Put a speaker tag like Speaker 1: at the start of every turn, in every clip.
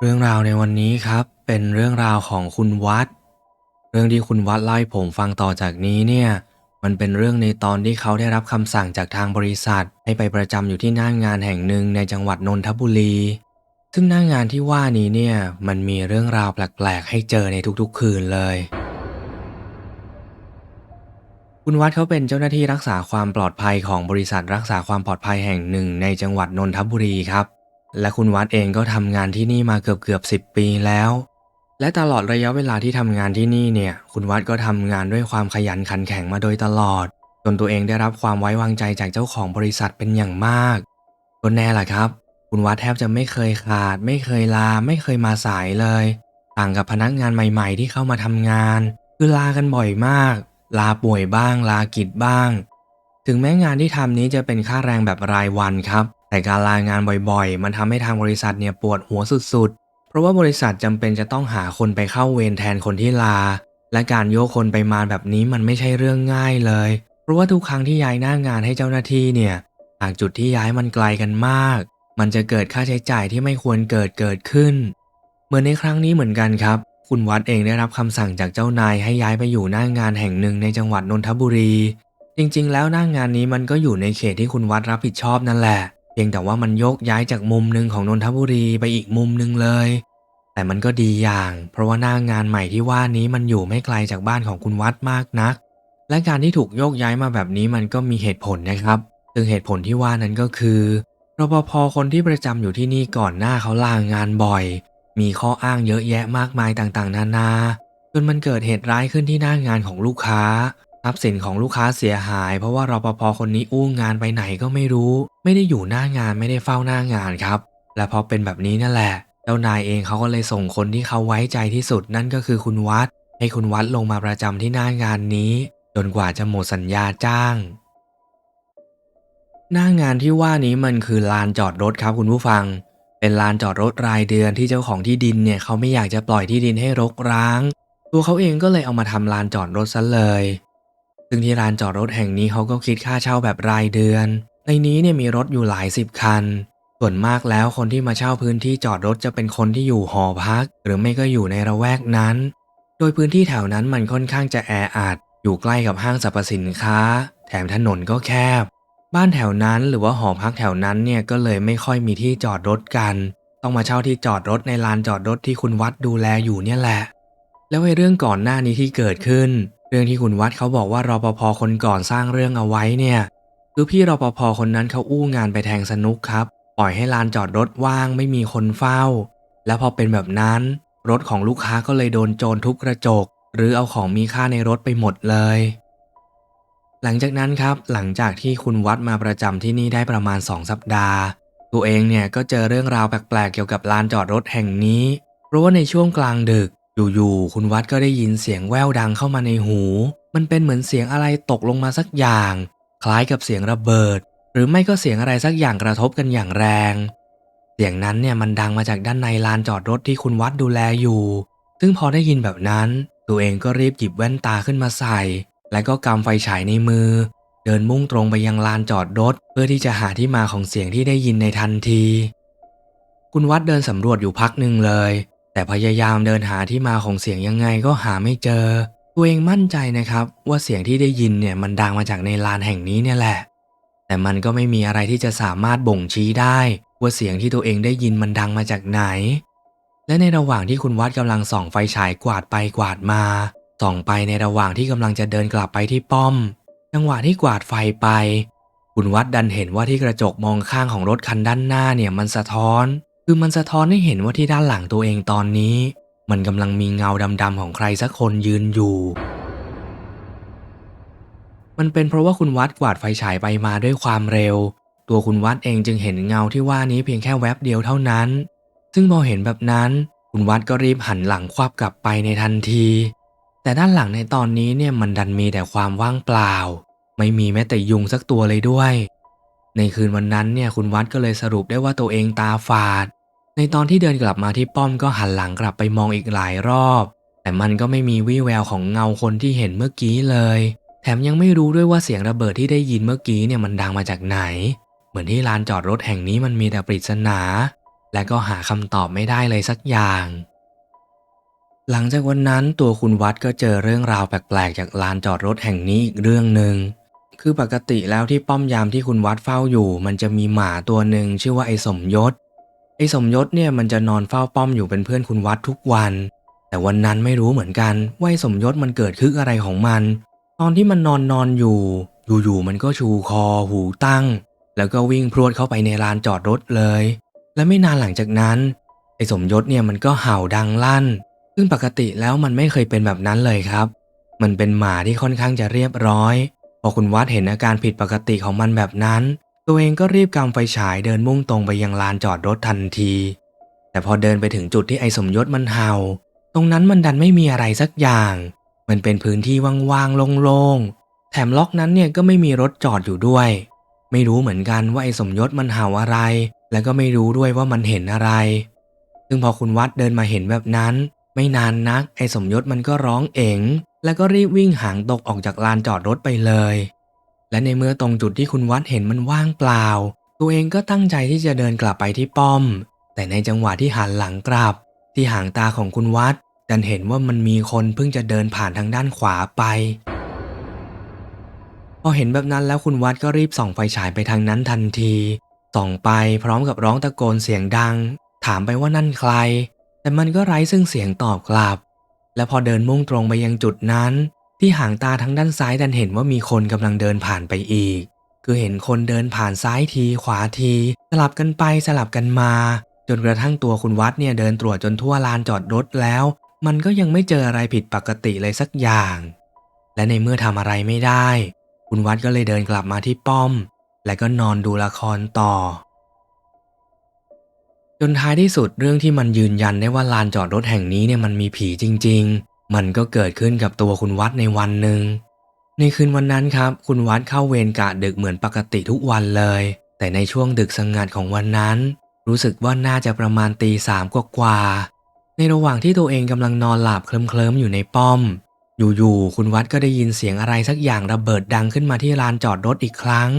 Speaker 1: เรื่องราวในวันนี้ครับ เป็นเรื่องราวของคุณวัด เรื่องที่คุณวัดเล่าให้ผมฟังต่อจากนี้เนี่ย มันเป็นเรื่องในตอนที่เขาได้รับคำสั่งจากทางบริษัท ให้ไปประจำอยู่ที่หน้างงานแห่งหนึ่งในจังหวัดนนทบุรี ซึ่งหน้างงานที่ว่านี้เนี่ย มันมีเรื่องราวแปลกๆ ให้เจอในทุกๆ คืนเลย คุณวัดเขาเป็นเจ้าหน้าที่รักษาความปลอดภัยของบริษัทรักษาความปลอดภัยแห่งหนึ่งในจังหวัดนนทบุรีครับ และคุณวัดเองก็ทำงานที่นี่มาเกือบเกือบสิบปีแล้ว และตลอดระยะเวลาที่ทำงานที่นี่เนี่ย คุณวัดก็ทำงานด้วยความขยันขันแข็งมาโดยตลอด จนตัวเองได้รับความไว้วางใจจากเจ้าของบริษัทเป็นอย่างมากก็แน่แหละครับ คุณวัดแทบจะไม่เคยขาด ไม่เคยลา ไม่เคยมาสายเลย ต่างกับพนักงานใหม่ ๆ ที่เข้ามาทำงาน คือลากันบ่อยมาก ลาป่วยบ้าง ลากิจบ้าง ถึงแม้งานที่ทำนี้จะเป็นค่าแรงแบบรายวันครับ แต่การลางานบ่อยๆ มันทำให้ทางบริษัทเนี่ยปวดหัวสุดๆ เพราะว่าบริษัทจำเป็นจะต้องหาคนไปเข้าเวรแทนคนที่ลา และการโยกคนไปมาแบบนี้มันไม่ใช่เรื่องง่ายเลย เพราะว่าทุกครั้งที่ย้ายหน้างานให้เจ้าหน้าที่เนี่ยหากจุดที่ย้ายมันไกลกันมาก มันจะเกิดค่าใช้จ่ายที่ไม่ควรเกิดเกิดขึ้น เหมือนในครั้งนี้เหมือนกันครับ คุณวัดเองได้รับคำสั่งจากเจ้านายให้ย้ายไปอยู่หน้างานแห่งหนึ่งในจังหวัดนนทบุรี จริงๆ แล้วหน้างานนี้มันก็อยู่ในเขตที่คุณวัดรับผิดชอบนั่นแหละ พียงแต่ว่ามันยกย้ายจากมุมหนึ่งของนนทบุรีไปอีกมุมหนึ่งเลย แต่มันก็ดีอย่าง เพราะว่าหน้างานใหม่ที่ว่านี้มันอยู่ไม่ไกลจากบ้านของคุณวัดมากนัก และการที่ถูกโยกย้ายมาแบบนี้มันก็มีเหตุผลนะครับซึ่งเหตุผลที่ว่านั้นก็คือรปภคนที่ประจำอยู่ที่นี่ก่อนหน้าเขาลางงานบ่อย มีข้ออ้างเยอะแยะมากมายต่างๆ นานา จนมันเกิดเหตุร้ายขึ้นที่หน้างานของลูกค้า ทรัพย์สินของลูกค้าเสียหาย เพราะว่ารปภคนนี้อู้งานไปไหนก็ไม่รู้ ไม่ได้อยู่หน้างานไม่ได้เฝ้าหน้างานครับ และพอเป็นแบบนี้นั่นแหละเจ้านายเองเขาก็เลยส่งคนที่เขาไว้ใจที่สุดนั่นก็คือคุณวัด ให้คุณวัดลงมาประจำที่หน้างานนี้ จนกว่าจะหมดสัญญาจ้าง หน้างานที่ว่านี้มันคือลานจอดรถครับคุณผู้ฟัง เป็นลานจอดรถรายเดือนที่เจ้าของที่ดินเนี่ยเขาไม่อยากจะปล่อยที่ดินให้รกร้าง ตัวเขาเองก็เลยเอามาทำลานจอดรถซะเลย ซึ่งที่ลานจอดรถแห่งนี้เขาก็คิดค่าเช่าแบบรายเดือน ในนี้เนี่ยมีรถอยู่หลายสิบคัน ส่วนมากแล้วคนที่มาเช่าพื้นที่จอดรถจะเป็นคนที่อยู่หอพัก หรือไม่ก็อยู่ในระแวกนั้น โดยพื้นที่แถวนั้นมันค่อนข้างจะแออัด อยู่ใกล้กับห้างสรรพสินค้า แถมถนนก็แคบ บ้านแถวนั้นหรือว่าหอพักแถวนั้นเนี่ยก็เลยไม่ค่อยมีที่จอดรถกัน ต้องมาเช่าที่จอดรถในลานจอดรถที่คุณวัดดูแลอยู่เนี่ยแหละ แล้วไอ้เรื่องก่อนหน้านี้ที่เกิดขึ้น เรื่องที่คุณวัดเขาบอกว่ารอปภคนก่อนสร้างเรื่องเอาไว้เนี่ยคือพี่รปภคนนั้นเขาอู้งานไปแทงสนุกครับ ปล่อยให้ลานจอดรถว่างไม่มีคนเฝ้า แล้วพอเป็นแบบนั้น รถของลูกค้าก็เลยโดนโจรทุบกระจก หรือเอาของมีค่าในรถไปหมดเลย หลังจากนั้นครับหลังจากที่คุณวัดมาประจำที่นี่ได้ประมาณ 2 สัปดาห์ ตัวเองเนี่ยก็เจอเรื่องราวแปลกๆเกี่ยวกับลานจอดรถแห่งนี้ เพราะว่าในช่วงกลางดึก อยู่ๆ คุณวัดก็ได้ยินเสียงแว่วดังเข้ามาในหู มันเป็นเหมือนเสียงอะไรตกลงมาสักอย่าง คล้ายกับเสียงระเบิด หรือไม่ก็เสียงอะไรสักอย่างกระทบกันอย่างแรง เสียงนั้นเนี่ยมันดังมาจากด้านในลานจอดรถที่คุณวัดดูแลอยู่ ซึ่งพอได้ยินแบบนั้น ตัวเองก็รีบหยิบแว่นตาขึ้นมาใส่ และก็กำไฟฉายในมือ เดินมุ่งตรงไปยังลานจอดรถ เพื่อที่จะหาที่มาของเสียงที่ได้ยินในทันที คุณวัดเดินสำรวจอยู่พักหนึ่งเลย แต่พยายามเดินหาที่มาของเสียงยังไงก็หาไม่เจอ ตัวเองมั่นใจนะครับ ว่าเสียงที่ได้ยินเนี่ยมันดังมาจากในลานแห่งนี้เนี่ยแหละ แต่มันก็ไม่มีอะไรที่จะสามารถบ่งชี้ได้ ว่าเสียงที่ตัวเองได้ยินมันดังมาจากไหน และในระหว่างที่คุณวัดกำลังส่องไฟฉายกวาดไปกวาดมา ส่องไปในระหว่างที่กำลังจะเดินกลับไปที่ป้อม จังหวะที่กวาดไฟไป คุณวัดดันเห็นว่าที่กระจกมองข้างของรถคันด้านหน้าเนี่ยมันสะท้อน คือมันสะท้อนให้เห็นว่าที่ด้านหลังตัวเองตอนนี้ มันกำลังมีเงาดำๆของใครสักคนยืนอยู่ มันเป็นเพราะว่าคุณวัดกวาดไฟฉายไปมาด้วยความเร็ว ตัวคุณวัดเองจึงเห็นเงาที่ว่านี้เพียงแค่แวบเดียวเท่านั้น ซึ่งพอเห็นแบบนั้น คุณวัดก็รีบหันหลังควับกลับไปในทันที แต่ด้านหลังในตอนนี้เนี่ยมันดันมีแต่ความว่างเปล่า ไม่มีแม้แต่ยุงสักตัวเลยด้วย ในคืนวันนั้นเนี่ยคุณวัดก็เลยสรุปได้ว่าตัวเองตาฝาด ในตอนที่เดินกลับมาที่ป้อมก็หันหลังกลับไปมองอีกหลายรอบ แต่มันก็ไม่มีวี่แววของเงาคนที่เห็นเมื่อกี้เลย แถมยังไม่รู้ด้วยว่าเสียงระเบิดที่ได้ยินเมื่อกี้เนี่ยมันดังมาจากไหน เหมือนที่ลานจอดรถแห่งนี้มันมีแต่ปริศนา และก็หาคำตอบไม่ได้เลยสักอย่าง หลังจากวันนั้นตัวคุณวัดก็เจอเรื่องราวแปลกๆจากลานจอดรถแห่งนี้อีกเรื่องหนึ่งคือปกติแล้วที่ป้อมยามที่คุณวัดเฝ้าอยู่ มันจะมีหมาตัวหนึ่งชื่อว่าไอ้สมยศ ไอ้สมยศเนี่ยมันจะนอนเฝ้าป้อมอยู่เป็นเพื่อนคุณวัดทุกวัน แต่วันนั้นไม่รู้เหมือนกันว่าไอ้สมยศมันเกิดคึกอะไรของมัน ตอนที่มันนอนนอนอยู่ อยู่ๆมันก็ชูคอหูตั้ง แล้วก็วิ่งพรวดเข้าไปในลานจอดรถเลย และไม่นานหลังจากนั้น ไอ้สมยศเนี่ยมันก็เห่าดังลั่น ซึ่งปกติแล้วมันไม่เคยเป็นแบบนั้นเลยครับ มันเป็นหมาที่ค่อนข้างจะเรียบร้อย พอคุณวัดเห็นอาการผิดปกติของมันแบบนั้น ตัวเองก็รีบกำไฟฉายเดินมุ่งตรงไปยังลานจอดรถทันที แต่พอเดินไปถึงจุดที่ไอ้สมยศมันเห่า ตรงนั้นมันดันไม่มีอะไรสักอย่าง มันเป็นพื้นที่ว่างๆโล่งๆ แถมล็อกนั้นเนี่ยก็ไม่มีรถจอดอยู่ด้วย ไม่รู้เหมือนกันว่าไอ้สมยศมันเห่าอะไร แล้วก็ไม่รู้ด้วยว่ามันเห็นอะไร ซึ่งพอคุณวัดเดินมาเห็นแบบนั้น ไม่นานนัก ไอ้สมยศมันก็ร้องเอ๋งแล้วก็รีบวิ่งหางตกออกจากลานจอดรถไปเลย และในเมื่อตรงจุดที่คุณวัดเห็นมันว่างเปล่า ตัวเองก็ตั้งใจที่จะเดินกลับไปที่ป้อม แต่ในจังหวะที่หันหลังกลับ ที่หางตาของคุณวัดดันเห็นว่ามันมีคนเพิ่งจะเดินผ่านทางด้านขวาไป พอเห็นแบบนั้นแล้วคุณวัดก็รีบส่องไฟฉายไปทางนั้นทันที ส่องไปพร้อมกับร้องตะโกนเสียงดัง ถามไปว่านั่นใคร แต่มันก็ไร้ซึ่งเสียงตอบกลับ และพอเดินมุ่งตรงไปยังจุดนั้น ที่หางตาทั้งด้านซ้ายดันเห็นว่ามีคนกำลังเดินผ่านไปอีก คือเห็นคนเดินผ่านซ้ายทีขวาที สลับกันไปสลับกันมา จนกระทั่งตัวคุณวัดเนี่ยเดินตรวจจนทั่วลานจอดรถแล้ว มันก็ยังไม่เจออะไรผิดปกติเลยสักอย่าง และในเมื่อทำอะไรไม่ได้ คุณวัดก็เลยเดินกลับมาที่ป้อม และก็นอนดูละครต่อ จนท้ายที่สุดเรื่องที่มันยืนยันได้ว่าลานจอดรถแห่งนี้เนี่ยมันมีผีจริง ๆ มันก็เกิดขึ้นกับตัวคุณวัดในวันหนึ่ง ในคืนวันนั้นครับ คุณวัดเข้าเวรกะดึกเหมือนปกติทุกวันเลย แต่ในช่วงดึกสงัดของวันนั้น รู้สึกว่าน่าจะประมาณตีสามกว่าในระหว่างที่ตัวเองกำลังนอนหลับเคลิ้มๆอยู่ในป้อม อยู่ๆคุณวัดก็ได้ยินเสียงอะไรสักอย่างระเบิดดังขึ้นมาที่ลานจอดรถอีกครั้ง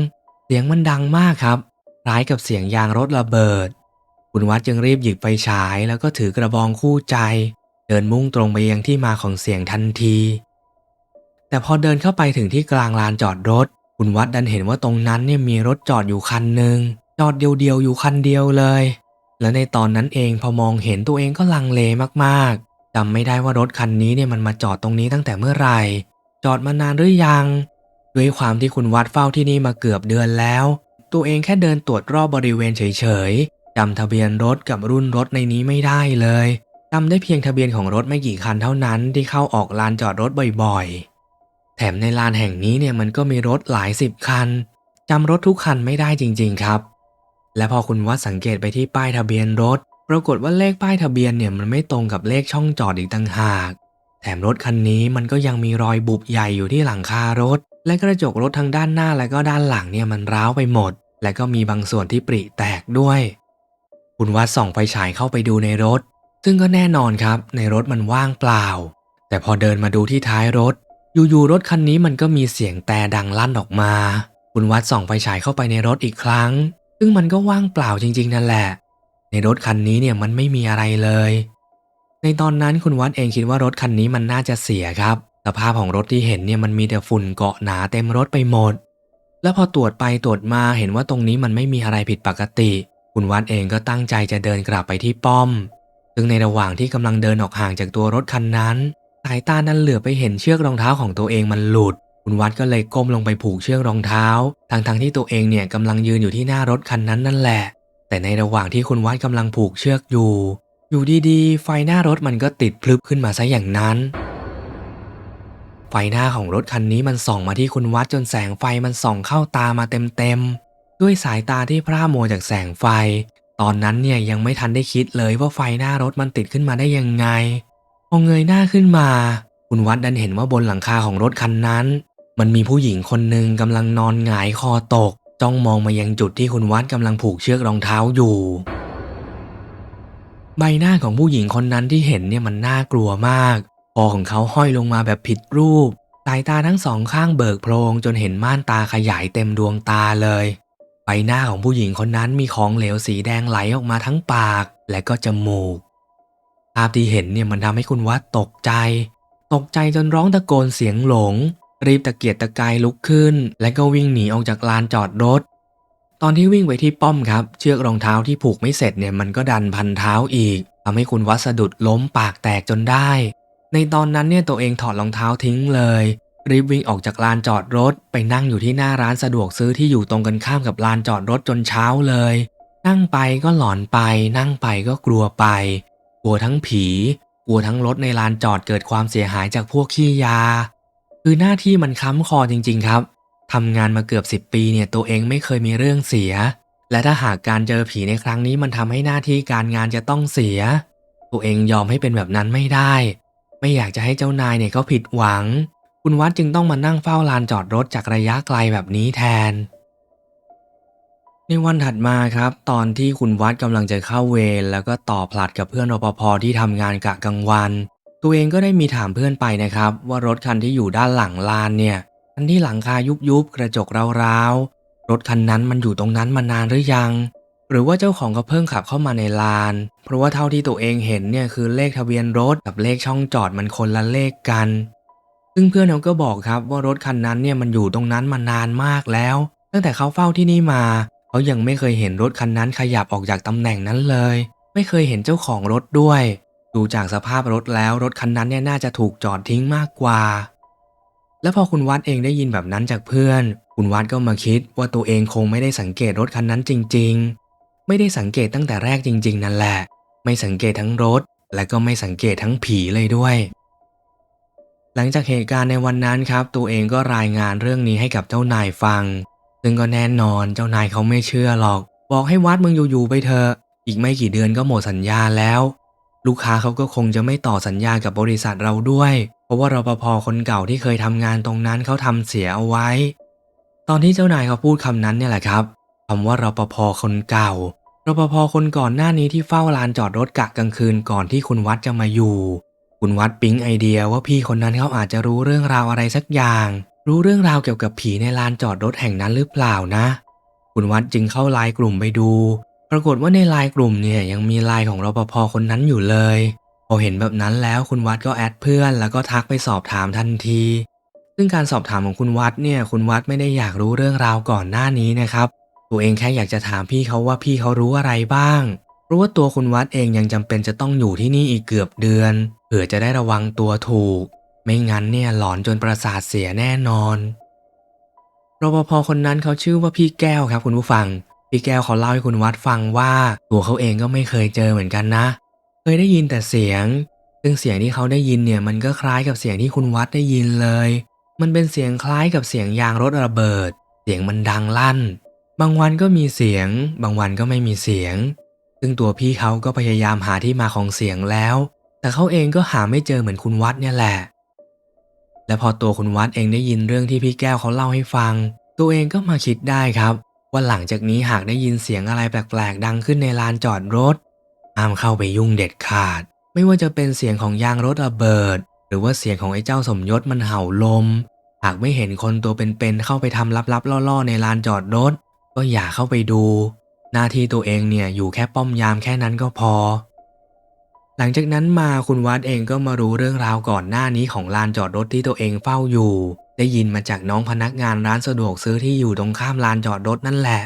Speaker 1: เสียงมันดังมากครับคล้ายกับเสียงยางรถระเบิด คุณวัดจึงรีบหยิบไฟฉายแล้วก็ถือกระบองคู่ใจ เดินมุ่งตรงไปยังที่มาของเสียงทันที แต่พอเดินเข้าไปถึงที่กลางลานจอดรถ คุณวัดดันเห็นว่าตรงนั้นเนี่ยมีรถจอดอยู่คันหนึ่งจอดเดียวๆอยู่คันเดียวเลย และในตอนนั้นเองพอมองเห็นตัวเองก็ลังเลมากๆจำไม่ได้ว่ารถคันนี้เนี่ยมันมาจอดตรงนี้ตั้งแต่เมื่อไหร่ จอดมานานหรือยัง ด้วยความที่คุณวัดเฝ้าที่นี่มาเกือบเดือนแล้ว ตัวเองแค่เดินตรวจรอบบริเวณเฉยๆจำทะเบียนรถกับรุ่นรถในนี้ไม่ได้เลย จำได้เพียงทะเบียนของรถไม่กี่คันเท่านั้นที่เข้าออกลานจอดรถบ่อยๆ แถมในลานแห่งนี้เนี่ยมันก็มีรถหลายสิบคันจำรถทุกคันไม่ได้จริง ๆ ครับ และพอคุณวัดสังเกตไปที่ป้ายทะเบียนรถ ปรากฏว่าเลขป้ายทะเบียนเนี่ยมันไม่ตรงกับเลขช่องจอดอีกต่างหาก แถมรถคันนี้มันก็ยังมีรอยบุบใหญ่อยู่ที่หลังคารถ และกระจกรถทางด้านหน้าและก็ด้านหลังเนี่ยมันร้าวไปหมด และก็มีบางส่วนที่ปริแตกด้วย คุณวัดส่องไฟฉายเข้าไปดูในรถ ซึ่งก็แน่นอนครับในรถมันว่างเปล่า แต่พอเดินมาดูที่ท้ายรถ อยู่ๆรถคันนี้มันก็มีเสียงแต่ดังลั่นออกมา คุณวัดส่องไฟฉายเข้าไปในรถอีกครั้ง ซึ่งมันก็ว่างเปล่าจริง ๆ นั่นแหละ ในรถคันนี้เนี่ยมันไม่มีอะไรเลย ในตอนนั้นคุณวัดเองคิดว่ารถคันนี้มันน่าจะเสียครับสภาพของรถที่เห็นเนี่ยมันมีแต่ฝุ่นเกาะหนาเต็มรถไปหมด แล้วพอตรวจไปตรวจมาเห็นว่าตรงนี้มันไม่มีอะไรผิดปกติ คุณวัดเองก็ตั้งใจจะเดินกลับไปที่ป้อม ซึ่งในระหว่างที่กำลังเดินออกห่างจากตัวรถคันนั้น สายตานั้นเหลือไปเห็นเชือกรองเท้าของตัวเองมันหลุด คุณวัดก็เลยก้มลงไปผูกเชือกรองเท้าทั้งๆที่ตัวเองเนี่ยกำลังยืนอยู่ที่หน้ารถคันนั้นนั่นแหละ แต่ในระหว่างที่คุณวัดกำลังผูกเชือกอยู่ อยู่ดีๆ ไฟหน้ารถมันก็ติดพลึบขึ้นมาซะอย่างนั้นไฟหน้าของรถคันนี้มันส่องมาที่คุณวัดจนแสงไฟมันส่องเข้าตามาเต็มๆ ด้วยสายตาที่พร่ามัวจากแสงไฟ ตอนนั้นเนี่ยยังไม่ทันได้คิดเลยว่าไฟหน้ารถมันติดขึ้นมาได้ยังไงพอเงยหน้าขึ้นมา คุณวัดดันเห็นว่าบนหลังคาของรถคันนั้น มันมีผู้หญิงคนหนึ่งกำลังนอนหงายคอตก จ้องมองมายังจุดที่คุณวัดกำลังผูกเชือกรองเท้าอยู่ ใบหน้าของผู้หญิงคนนั้นที่เห็นเนี่ยมันน่ากลัวมากคอของเขาห้อยลงมาแบบผิดรูปสายตาทั้งสองข้างเบิกโพรงจนเห็นม่านตาขยายเต็มดวงตาเลย ใบหน้าของผู้หญิงคนนั้นมีของเหลวสีแดงไหลออกมาทั้งปากและก็จมูก ภาพที่เห็นเนี่ยมันทำให้คุณวัดตกใจ ตกใจจนร้องตะโกนเสียงหลง รีบตะเกียกตะกายลุกขึ้น และก็วิ่งหนีออกจากลานจอดรถ ตอนที่วิ่งไปที่ป้อมครับ เชือกรองเท้าที่ผูกไม่เสร็จเนี่ยมันก็ดันพันเท้าอีกทำให้คุณวัดสะดุดล้มปากแตกจนได้ ในตอนนั้นเนี่ยตัวเองถอดรองเท้าทิ้งเลย รีบวิ่งออกจากลานจอดรถ ไปนั่งอยู่ที่หน้าร้านสะดวกซื้อที่อยู่ตรงกันข้ามกับลานจอดรถจนเช้าเลย นั่งไปก็หลอนไป นั่งไปก็กลัวไป กลัวทั้งผี กลัวทั้งรถในลานจอดเกิดความเสียหายจากพวกขี้ยา คือหน้าที่มันค้ำคอจริง ๆ ครับทำงานมาเกือบ 10 ปีเนี่ยตัวเองไม่เคยมีเรื่องเสีย และถ้าหากการเจอผีในครั้งนี้มันทำให้หน้าที่การงานจะต้องเสีย ตัวเองยอมให้เป็นแบบนั้นไม่ได้ ไม่อยากจะให้เจ้านายเนี่ยเขาผิดหวัง คุณวัดจึงต้องมานั่งเฝ้าลานจอดรถจากระยะไกลแบบนี้แทน ในวันถัดมาครับ ตอนที่คุณวัดกำลังจะเข้าเวรแล้วก็ต่อผลัดกับเพื่อนรปภที่ทำงานกะกลางวัน ตัวเองก็ได้มีถามเพื่อนไปนะครับ ว่ารถคันที่อยู่ด้านหลังลานเนี่ยคันที่หลังคายุบยุบกระจกร้าวๆรถคันนั้นมันอยู่ตรงนั้นมานานหรือยังหรือว่าเจ้าของก็เพิ่งขับเข้ามาในลาน เพราะว่าเท่าที่ตัวเองเห็นเนี่ยคือเลขทะเบียนรถกับเลขช่องจอดมันคนละเลขกัน ซึ่งเพื่อนเขาก็บอกครับว่ารถคันนั้นเนี่ยมันอยู่ตรงนั้นมานานมากแล้ว ตั้งแต่เขาเฝ้าที่นี่มา เขายังไม่เคยเห็นรถคันนั้นขยับออกจากตำแหน่งนั้นเลย ไม่เคยเห็นเจ้าของรถด้วย ดูจากสภาพรถแล้วรถคันนั้นเนี่ยน่าจะถูกจอดทิ้งมากกว่า แล้วพอคุณวัดเองได้ยินแบบนั้นจากเพื่อน คุณวัดก็มาคิดว่าตัวเองคงไม่ได้สังเกตรถคันนั้นจริง ๆ ไม่ได้สังเกตตั้งแต่แรกจริง ๆ นั่นแหละ ไม่สังเกตทั้งรถและก็ไม่สังเกตทั้งผีเลยด้วย หลังจากเหตุการณ์ในวันนั้นครับ ตัวเองก็รายงานเรื่องนี้ให้กับเจ้านายฟัง ซึ่งก็แน่นอนเจ้านายเขาไม่เชื่อหรอก บอกให้วัดมึงอยู่ๆไปเถอะอีกไม่กี่เดือนก็หมดสัญญาแล้ว ลูกค้าเขาก็คงจะไม่ต่อสัญญากับบริษัทเราด้วย เพราะว่ารปภคนเก่าที่เคยทำงานตรงนั้นเขาทำเสียเอาไว้ ตอนที่เจ้านายเขาพูดคำนั้นเนี่ยแหละครับคำว่ารปภคนเก่ารปภคนก่อนหน้านี้ที่เฝ้าลานจอดรถกะกลางคืนก่อนที่คุณวัดจะมาอยู่ คุณวัดปิ๊งไอเดียว่าพี่คนนั้นเขาอาจจะรู้เรื่องราวอะไรสักอย่าง รู้เรื่องราวเกี่ยวกับผีในลานจอดรถแห่งนั้นหรือเปล่านะ คุณวัดจึงเข้าไลน์กลุ่มไปดู ปรากฏว่าในไลน์กลุ่มเนี่ยยังมีไลน์ของรปภคนนั้นอยู่เลย พอเห็นแบบนั้นแล้วคุณวัดก็แอดเพื่อนแล้วก็ทักไปสอบถามทันที ซึ่งการสอบถามของคุณวัดเนี่ยคุณวัดไม่ได้อยากรู้เรื่องราวก่อนหน้านี้นะครับ ตัวเองแค่อยากจะถามพี่เขาว่าพี่เขารู้อะไรบ้างราะว่าตัวคุณวัดเองยังจำเป็นจะต้องอยู่ที่นี่อีกเกือบเดือน เผื่อจะได้ระวังตัวถูก ไม่งั้นเนี่ยหลอนจนประสาทเสียแน่นอนรปภคนนั้นเขาชื่อว่าพี่แก้วครับคุณผู้ฟัง พี่แก้วเขาเล่าให้คุณวัดฟังว่าตัวเขาเองก็ไม่เคยเจอเหมือนกันนะ เคยได้ยินแต่เสียง ซึ่งเสียงที่เขาได้ยินเนี่ยมันก็คล้ายกับเสียงที่คุณวัดได้ยินเลย มันเป็นเสียงคล้ายกับเสียงยางรถระเบิด เสียงมันดังลั่น บางวันก็มีเสียง บางวันก็ไม่มีเสียง ซึ่งตัวพี่เขาก็พยายามหาที่มาของเสียงแล้ว แต่เขาเองก็หาไม่เจอเหมือนคุณวัดเนี่ยแหละ และพอตัวคุณวัดเองได้ยินเรื่องที่พี่แก้วเขาเล่าให้ฟัง ตัวเองก็มาคิดได้ครับ ว่าหลังจากนี้หากได้ยินเสียงอะไรแปลกๆ ดังขึ้นในลานจอดรถห้ามเข้าไปยุ่งเด็ดขาด ไม่ว่าจะเป็นเสียงของยางรถระเบิด หรือว่าเสียงของไอ้เจ้าสมยศมันเห่าลม หากไม่เห็นคนตัวเป็นๆเข้าไปทำลับๆล่อๆ ในลานจอดรถ ก็อย่าเข้าไปดู หน้าที่ตัวเองเนี่ยอยู่แค่ป้อมยามแค่นั้นก็พอ หลังจากนั้นมาคุณวัดเองก็มารู้เรื่องราวก่อนหน้านี้ของลานจอดรถที่ตัวเองเฝ้าอยู่ ได้ยินมาจากน้องพนักงานร้านสะดวกซื้อที่อยู่ตรงข้ามลานจอดรถนั่นแหละ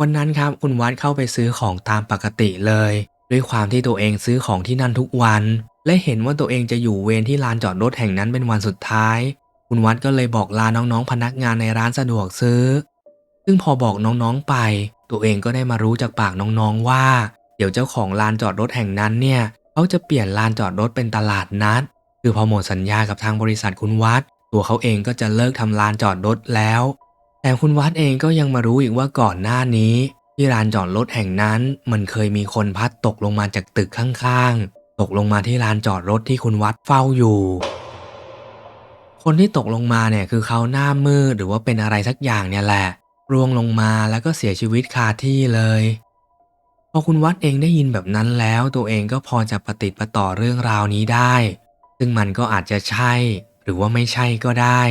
Speaker 1: วันนั้นครับคุณวัดเข้าไปซื้อของตามปกติเลย ด้วยความที่ตัวเองซื้อของที่นั่นทุกวัน และเห็นว่าตัวเองจะอยู่เวรที่ลานจอดรถแห่งนั้นเป็นวันสุดท้าย คุณวัดก็เลยบอกลาน้องๆพนักงานในร้านสะดวกซื้อ ซึ่งพอบอกน้องๆไป ตัวเองก็ได้มารู้จากปากน้องๆว่า เดี๋ยวเจ้าของลานจอดรถแห่งนั้นเนี่ย เขาจะเปลี่ยนลานจอดรถเป็นตลาดนัด คือพอหมดสัญญากับทางบริษัทคุณวัด ตัวเขาเองก็จะเลิกทำลานจอดรถแล้ว แต่คุณวัดเองก็ยังมารู้อีกว่าก่อนหน้านี้ ที่ลานจอดรถแห่งนั้นมันเคยมีคนพัดตกลงมาจากตึกข้างๆ ตกลงมาที่ลานจอดรถที่คุณวัดเฝ้าอยู่ คนที่ตกลงมาเนี่ยคือเขาหน้ามืดหรือว่าเป็นอะไรสักอย่างเนี่ยแหละร่วงลงมาแล้วก็เสียชีวิตคาที่เลย พอคุณวัดเองได้ยินแบบนั้นแล้ว ตัวเองก็พอจะประติดประต่อเรื่องราวนี้ได้ ซึ่งมันก็อาจจะใช่ หรือว่าไม่ใช่ก็ได้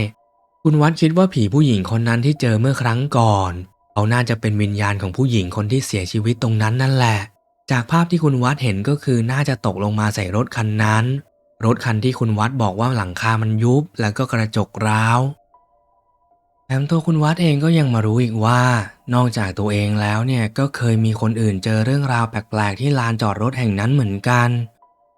Speaker 1: คุณวัดคิดว่าผีผู้หญิงคนนั้นที่เจอเมื่อครั้งก่อน เขาน่าจะเป็นวิญญาณของผู้หญิงคนที่เสียชีวิตตรงนั้นนั่นแหละ จากภาพที่คุณวัดเห็นก็คือน่าจะตกลงมาใส่รถคันนั้น รถคันที่คุณวัดบอกว่าหลังคามันยุบแล้วก็กระจกร้าว แถมตัวคุณวัดเองก็ยังมารู้อีกว่า นอกจากตัวเองแล้วเนี่ยก็เคยมีคนอื่นเจอเรื่องราวแปลกๆที่ลานจอดรถแห่งนั้นเหมือนกัน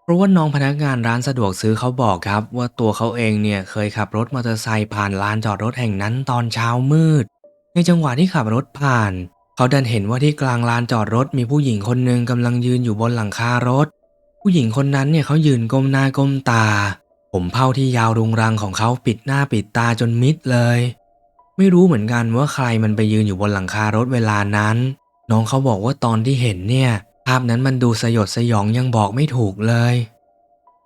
Speaker 1: เพราะว่าน้องพนักงานร้านสะดวกซื้อเขาบอกครับ ว่าตัวเขาเองเนี่ยเคยขับรถมอเตอร์ไซค์ผ่านลานจอดรถแห่งนั้นตอนเช้ามืด ในจังหวะที่ขับรถผ่าน เขาดันเห็นว่าที่กลางลานจอดรถมีผู้หญิงคนหนึ่งกำลังยืนอยู่บนหลังคารถ ผู้หญิงคนนั้นเนี่ยเขายืนก้มหน้าก้มตา ผมเผ้าที่ยาวรุงรังของเขาปิดหน้าปิดตาจนมิดเลย ไม่รู้เหมือนกันว่าใครมันไปยืนอยู่บนหลังคารถเวลานั้น น้องเขาบอกว่าตอนที่เห็นเนี่ย ภาพนั้นมันดูสยดสยองยังบอกไม่ถูกเลย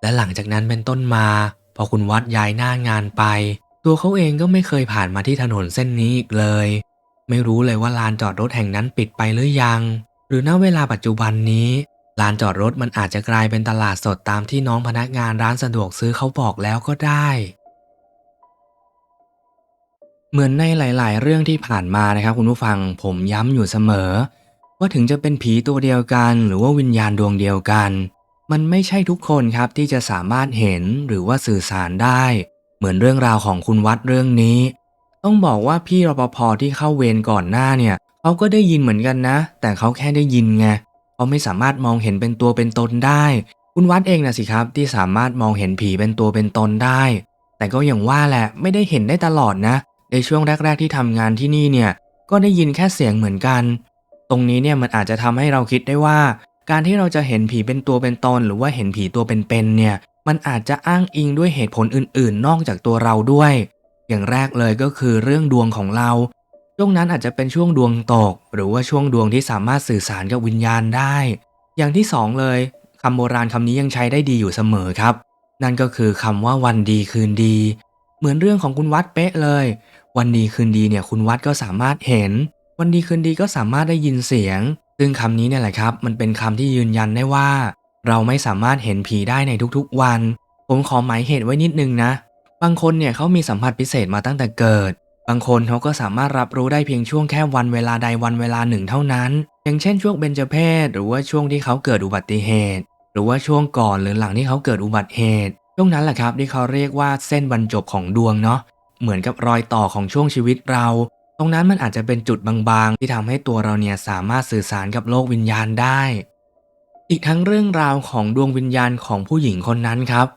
Speaker 1: และหลังจากนั้นเป็นต้นมา พอคุณวัดย้ายหน้างานไป ตัวเขาเองก็ไม่เคยผ่านมาที่ถนนเส้นนี้อีกเลย ไม่รู้เลยว่าลานจอดรถแห่งนั้นปิดไปหรือยัง หรือณเวลาปัจจุบันนี้ลานจอดรถมันอาจจะกลายเป็นตลาดสดตามที่น้องพนักงานร้านสะดวกซื้อเขาบอกแล้วก็ได้ เหมือนในหลาย ๆ เรื่องที่ผ่านมานะครับคุณผู้ฟังผมย้ำอยู่เสมอ ว่าถึงจะเป็นผีตัวเดียวกัน หรือว่าวิญญาณดวงเดียวกัน มันไม่ใช่ทุกคนครับที่จะสามารถเห็นหรือว่าสื่อสารได้ เหมือนเรื่องราวของคุณวัดเรื่องนี้ ต้องบอกว่าพี่รปภที่เข้าเวรก่อนหน้าเนี่ยเขาก็ได้ยินเหมือนกันนะ แต่เขาแค่ได้ยินไงเขาไม่สามารถมองเห็นเป็นตัวเป็นตนได้ คุณวัดเองนะสิครับที่สามารถมองเห็นผีเป็นตัวเป็นตนได้ แต่ก็อย่างว่าแหละไม่ได้เห็นได้ตลอดนะ ในช่วงแรก ๆ ที่ทำงานที่นี่เนี่ยก็ได้ยินแค่เสียงเหมือนกัน ตรงนี้เนี่ยมันอาจจะทำให้เราคิดได้ว่า การที่เราจะเห็นผีเป็นตัวเป็นตนหรือว่าเห็นผีตัวเป็นๆเนี่ยมันอาจจะอ้างอิงด้วยเหตุผลอื่น ๆ นอกจากตัวเราด้วย อย่างแรกเลยก็คือเรื่องดวงของเราช่วงนั้นอาจจะเป็นช่วงดวงตก หรือว่าช่วงดวงที่สามารถสื่อสารกับวิญญาณได้ อย่างที่สองเลยคำโบราณคำนี้ยังใช้ได้ดีอยู่เสมอครับ นั่นก็คือคำว่าวันดีคืนดี เหมือนเรื่องของคุณวัดเป๊ะเลย วันดีคืนดีเนี่ยคุณวัดก็สามารถเห็น วันดีคืนดีก็สามารถได้ยินเสียง ซึ่งคำนี้เนี่ยแหละครับ มันเป็นคำที่ยืนยันได้ว่า เราไม่สามารถเห็นผีได้ในทุกๆวัน ผมขอหมายเหตุไว้นิดนึงนะ บางคนเนี่ยเขามีสัมผัสพิเศษมาตั้งแต่เกิด บางคนเขาก็สามารถรับรู้ได้เพียงช่วงแค่วันเวลาใดวันเวลาหนึ่งเท่านั้น อย่างเช่นช่วงเบญจเพศหรือว่าช่วงที่เขาเกิดอุบัติเหตุ หรือว่าช่วงก่อนหรือหลังที่เขาเกิดอุบัติเหตุช่วงนั้นแหละครับที่เขาเรียกว่าเส้นบรรจบของดวงเนาะ เหมือนกับรอยต่อของช่วงชีวิตเรา ตรงนั้นมันอาจจะเป็นจุดบางๆ ที่ทำให้ตัวเราเนี่ยสามารถสื่อสารกับโลกวิญญาณได้ อีกทั้งเรื่องราวของดวงวิญญาณของผู้หญิงคนนั้นครับ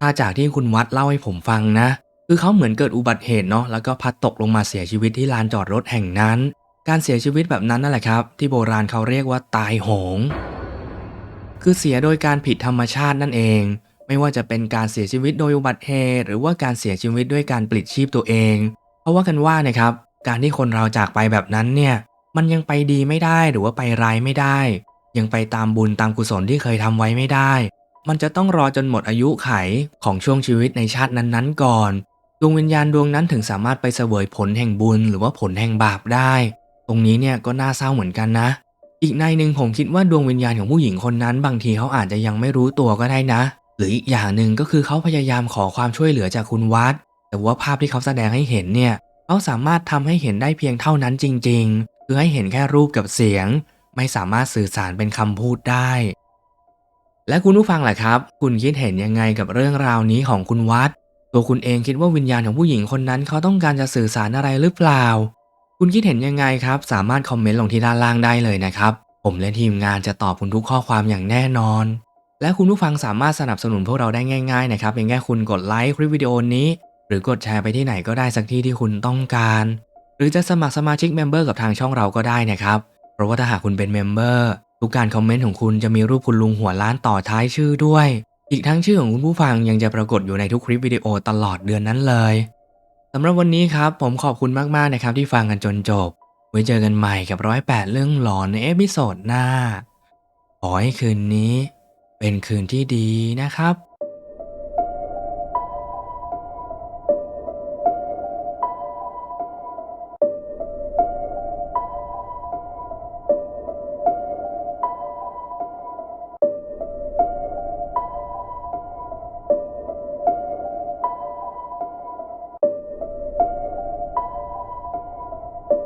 Speaker 1: ถ้าจากที่คุณวัดเล่าให้ผมฟังนะ คือเขาเหมือนเกิดอุบัติเหตุเนาะแล้วก็พัดตกลงมาเสียชีวิตที่ลานจอดรถแห่งนั้น การเสียชีวิตแบบนั้นนั่นแหละครับ ที่โบราณเขาเรียกว่าตายโหง คือเสียโดยการผิดธรรมชาตินั่นเอง ไม่ว่าจะเป็นการเสียชีวิตโดยอุบัติเหตุหรือว่าการเสียชีวิตด้วยการปลิดชีพตัวเอง เพราะว่ากันว่านะครับ การที่คนเราจากไปแบบนั้นเนี่ย มันยังไปดีไม่ได้หรือว่าไปร้ายไม่ได้ ยังไปตามบุญตามกุศลที่เคยทำไว้ไม่ได้ มันจะต้องรอจนหมดอายุไขของช่วงชีวิตในชาตินั้นๆ ก่อน ดวงวิญญาณดวงนั้นถึงสามารถไปเสวยผลแห่งบุญ หรือว่าผลแห่งบาปได้ ตรงนี้เนี่ยก็น่าเศร้าเหมือนกันนะ อีกในหนึ่งผมคิดว่าดวงวิญญาณของผู้หญิงคนนั้น บางทีเขาอาจจะยังไม่รู้ตัวก็ได้นะ หรืออีกอย่างหนึ่งก็คือเขาพยายามขอความช่วยเหลือจากคุณวัด แต่ว่าภาพที่เขาแสดงให้เห็นเนี่ยเขาสามารถทำให้เห็นได้เพียงเท่านั้นจริง ๆ คือให้เห็นแค่รูปกับเสียง ไม่สามารถสื่อสารเป็นคำพูดได้ และคุณผู้ฟังล่ะครับ คุณคิดเห็นยังไงกับเรื่องราวนี้ของคุณวัด ตัวคุณเองคิดว่าวิญญาณของผู้หญิงคนนั้นเขาต้องการจะสื่อสารอะไรหรือเปล่า คุณคิดเห็นยังไงครับ สามารถคอมเมนต์ลงที่ด้านล่างได้เลยนะครับ ผมและทีมงานจะตอบคุณทุกข้อความอย่างแน่นอน และคุณผู้ฟังสามารถสนับสนุนพวกเราได้ง่ายๆนะครับเพียงแค่คุณกดไลค์คลิปวิดีโอนี้ หรือกดแชร์ไปที่ไหนก็ได้สักที่ที่คุณต้องการ หรือจะสมัครสมาชิกเมมเบอร์กับทางช่องเราก็ได้นะครับ เพราะว่าถ้าหากคุณเป็นเมมเบอร์ทุกการคอมเมนต์ของคุณจะมีรูปคุณลุงหัวล้านต่อท้ายชื่อด้วย อีกทั้งชื่อของคุณผู้ฟังยังจะปรากฏอยู่ในทุกคลิปวิดีโอตลอดเดือนนั้นเลยสำหรับวันนี้ครับผมขอบคุณมากๆนะครับที่ฟังกันจนจบ ไว้เจอกันใหม่กับร้อยแปดเรื่องหลอนในเอพิโซดหน้าขอให้คืนนี้ เป็นคืนที่ดีนะครับ